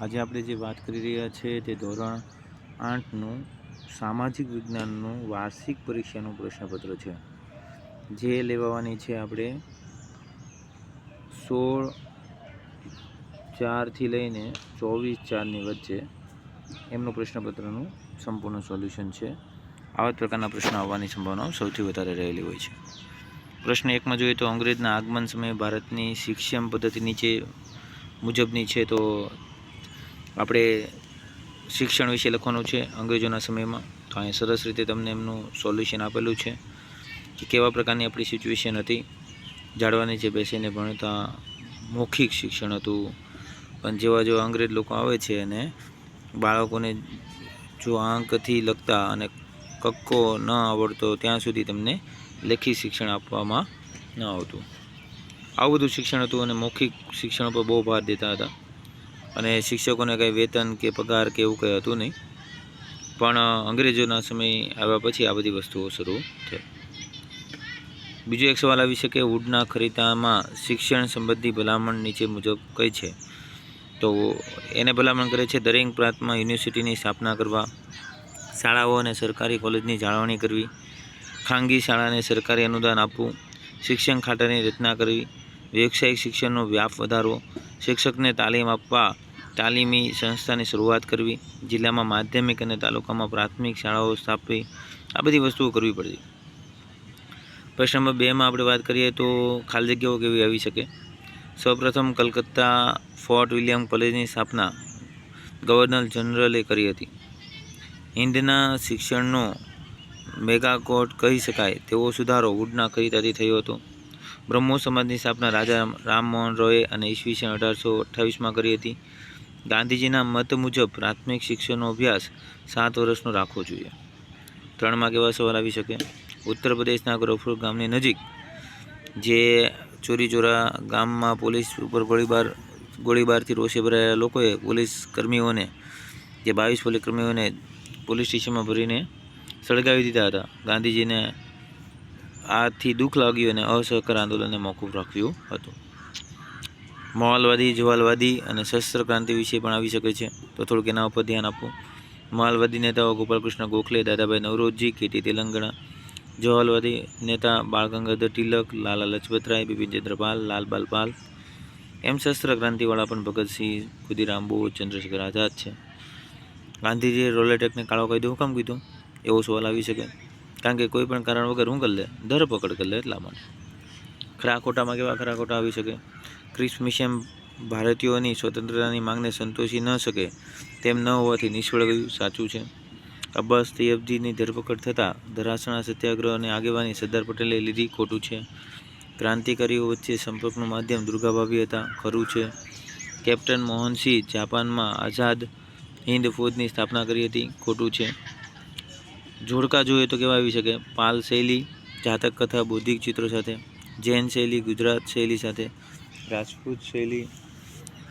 આજે આપણે જે વાત કરી રહ્યા છે તે ધોરણ આઠનું સામાજિક વિજ્ઞાનનું વાર્ષિક પરીક્ષાનું પ્રશ્નપત્ર છે. જે લેવાની છે આપણે સોળ ચારથી લઈને ચોવીસ ચારની વચ્ચે એમનું પ્રશ્નપત્રનું સંપૂર્ણ સોલ્યુશન છે. આવા જ પ્રકારના પ્રશ્નો આવવાની સંભાવનાઓ સૌથી વધારે રહેલી હોય છે. પ્રશ્ન એકમાં જોઈએ તો અંગ્રેજના આગમન સમયે ભારતની શિક્ષણ પદ્ધતિ નીચે મુજબની છે તો આપણે શિક્ષણ વિશે લખવાનું છે અંગ્રેજોના સમયમાં. તો અહીંયા સરસ રીતે તમને એમનું સોલ્યુશન આપેલું છે કે કેવા પ્રકારની આપણી સિચ્યુએશન હતી જાળવાની જે બેસીને ભણતા મૌખિક શિક્ષણ હતું. પણ જેવા જેવા અંગ્રેજ લોકો આવે છે અને બાળકોને જો આંકથી લખતા અને કક્કો ન આવડતો ત્યાં સુધી તમને લેખી શિક્ષણ આપવામાં ન આવતું. આવું બધું શિક્ષણ હતું અને મૌખિક શિક્ષણ પર બહુ ભાર દેતા હતા. અને શિક્ષકોને કંઈ વેતન કે પગાર કે એવું કંઈ હતું નહીં. પણ અંગ્રેજોના સમય આવ્યા પછી આ બધી વસ્તુઓ શરૂ થઈ. બીજો એક સવાલ આવી શકે વુડના ખરીદામાં શિક્ષણ સંબંધી ભલામણ નીચે મુજબ કઈ છે? તો એને ભલામણ કરે છે, દરેક પ્રાંતમાં યુનિવર્સિટીની સ્થાપના કરવા, શાળાઓ અને સરકારી કોલેજની જાળવણી કરવી, ખાનગી શાળાને સરકારી અનુદાન આપવું, શિક્ષણ ખાતાની રચના કરવી વ્યવસાયિક શિક્ષણનો વ્યાપ વધારવો, શિક્ષકને તાલીમ આપવા, તાલીમી સંસ્થાની શરૂઆત કરવી, જિલ્લામાં માધ્યમિક અને તાલુકામાં પ્રાથમિક શાળાઓ સ્થાપવી, આ બધી વસ્તુઓ કરવી પડતી પ્રશ્ન નંબર બેમાં આપણે વાત કરીએ તો ખાલી જગ્યાઓ કેવી આવી શકે? સૌપ્રથમ કલકત્તા ફોર્ટ વિલિયમ કોલેજની સ્થાપના ગવર્નર જનરલે કરી હતી. હિન્દના શિક્ષણનો મેગાકોટ કહી શકાય તેવો સુધારો વુડના ખરીદાથી થયો હતો. બ્રહ્મો સમાજની સ્થાપના રાજા રામમોહન રોય અને ઈસવીસન અઢારસો અઠ્ઠાવીસમાં કરી હતી. ગાંધીજીના મત મુજબ પ્રાથમિક શિક્ષણનો અભ્યાસ સાત વર્ષનો રાખવો જોઈએ. ત્રણમાં કેવા સવાલ આવી શકે. ઉત્તર પ્રદેશના ગોરખપુર ગામની નજીક, જે ચોરીચોરા ગામમાં પોલીસ ઉપર ગોળીબાર, ગોળીબારથી રોષે ભરાયેલા લોકોએ પોલીસ કર્મીઓને, જે બાવીસ પોલીસ કર્મીઓને પોલીસ સ્ટેશનમાં ભરીને સળગાવી દીધા હતા. ગાંધીજીને આથી દુઃખ લાગ્યું અને અસહકાર આંદોલનને મોકૂફ રાખ્યું હતું. માલવાદી જવાલવાદી અને શસ્ત્ર ક્રાંતિ વિશે પણ આવી શકે છે. તો થોડુંક એના ઉપર ધ્યાન આપવું. મોહાલવાદી નેતાઓ ગોપાલકૃષ્ણ ગોખલે, દાદાભાઈ નવરોજી, કેટી તેલંગણા જવાલવાદી નેતા બાળ ગંગાધર તિલક, લાલા લજપતરાય, બિપિન ચંદ્રપાલ, લાલબાલ પાલ. એમ શસ્ત્ર ક્રાંતિવાળા પણ ભગતસિંહ, ખુદીરામ બોઝ, ચંદ્રશેખર આઝાદ છે. ગાંધીજીએ રોલેટેકને કાળો કાયદો હુકમ કામ કીધું? એવો સવાલ આવી શકે. કારણ કે કોઈ પણ કારણ વગર હું કરી લે ધરપકડ કરી લે એટલા માટે. ખરા ખોટામાં કેવા ખરા ખોટા આવી શકે? ક્રિસ મિશન ભારતીયોની સ્વતંત્રતાની માંગને સંતોષી ન શકે, તેમ ન હોવાથી નિષ્ફળ ગયું, સાચું છે. અબ્બાસ તૈયબજીની ધરપકડ થતાં ધરાસણા સત્યાગ્રહ અને આગેવાની સરદાર પટેલે લીધી ખોટું છે. ક્રાંતિકારીઓ વચ્ચે સંપર્કનું માધ્યમ દુર્ગાભાભી હતા, ખરું છે. કેપ્ટન મોહનસિંહ જાપાનમાં આઝાદ હિન્દ ફૌજની સ્થાપના કરી હતી, ખોટું છે. જોડકા જોઈએ તો કેવા આવી શકે પાલ શૈલી, જાતક કથા, બૌદ્ધિક ચિત્રો સાથે, જૈન શૈલી, ગુજરાત શૈલી સાથે, રાજપૂત શૈલી,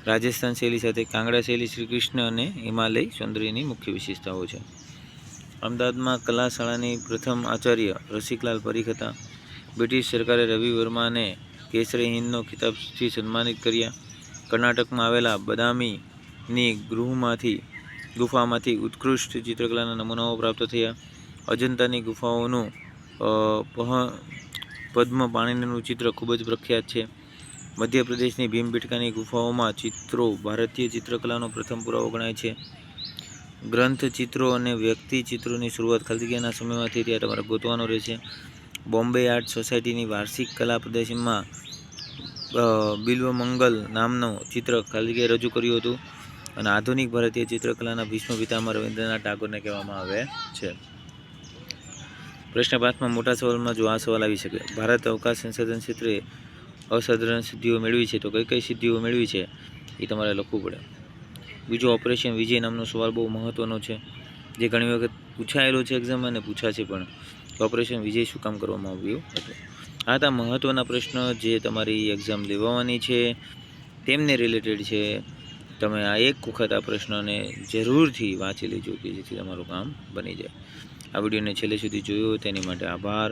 રાજસ્થાન શૈલી સાથે, કાંગડા શૈલી શ્રી કૃષ્ણ અને હિમાલય સૌંદર્યની મુખ્ય વિશેષતાઓ છે. અમદાવાદમાં કલા શાળાની પ્રથમ આચાર્ય રસિકલાલ પરીખ હતા. બ્રિટિશ સરકારે રવિ વર્માને કેસરી હિંદનો ખિતાબથી સન્માનિત કર્યા. કર્ણાટકમાં આવેલા બદામીની ગૃહમાંથી, ગુફામાંથી ઉત્કૃષ્ટ ચિત્રકલાના નમૂનાઓ પ્રાપ્ત થયા. અજંતાની ગુફાઓનું પહ, પદ્મ પાણીનું ચિત્ર ખૂબ જ પ્રખ્યાત છે. મધ્યપ્રદેશની ભીમબેટકાની ગુફાઓમાં ચિત્રો, ભારતીય ચિત્રકલાનો પ્રથમ પુરાવો ગણાય છે. ગ્રંથ ચિત્રો અને વ્યક્તિ ચિત્રોની શરૂઆત ખાલદિયાના સમયમાંથી ત્યારે તમારે ગોતવાનો રહેશે બોમ્બે આર્ટ સોસાયટીની વાર્ષિક કલા પ્રદર્શનમાં બિલ્વમંગલ નામનું ચિત્ર ખાલદિયાએ રજૂ કર્યું હતું અને આધુનિક ભારતીય ચિત્રકલાના ભીષ્મ પિતામાં રવિન્દ્રનાથ ટાગોરને કહેવામાં આવે છે. પ્રશ્ન પાંચમાં મોટા સવાલમાં જો આ સવાલ આવી શકે. ભારત અવકાશ સંશોધન ક્ષેત્રે અસાધારણ સિદ્ધિઓ મેળવી છે, તો કઈ કઈ સિદ્ધિઓ મેળવી છે, એ તમારે લખવું પડે. બીજો ઓપરેશન વિજય નામનો સવાલ બહુ મહત્ત્વનો છે, જે ઘણી વખત પૂછાયેલો છે એક્ઝામ અને પૂછાશે પણ. ઓપરેશન વિજય શું કામ કરવામાં આવ્યું હતું? આ હતા મહત્ત્વના પ્રશ્ન જે તમારી એક્ઝામ લેવાની છે, તેમને રિલેટેડ છે. તમે આ એક વખત આ પ્રશ્નને જરૂરથી વાંચી લેજો કે જેથી તમારું કામ બની જાય. આ વિડીયોને છેલ્લે સુધી જોયો તેની માટે આભાર.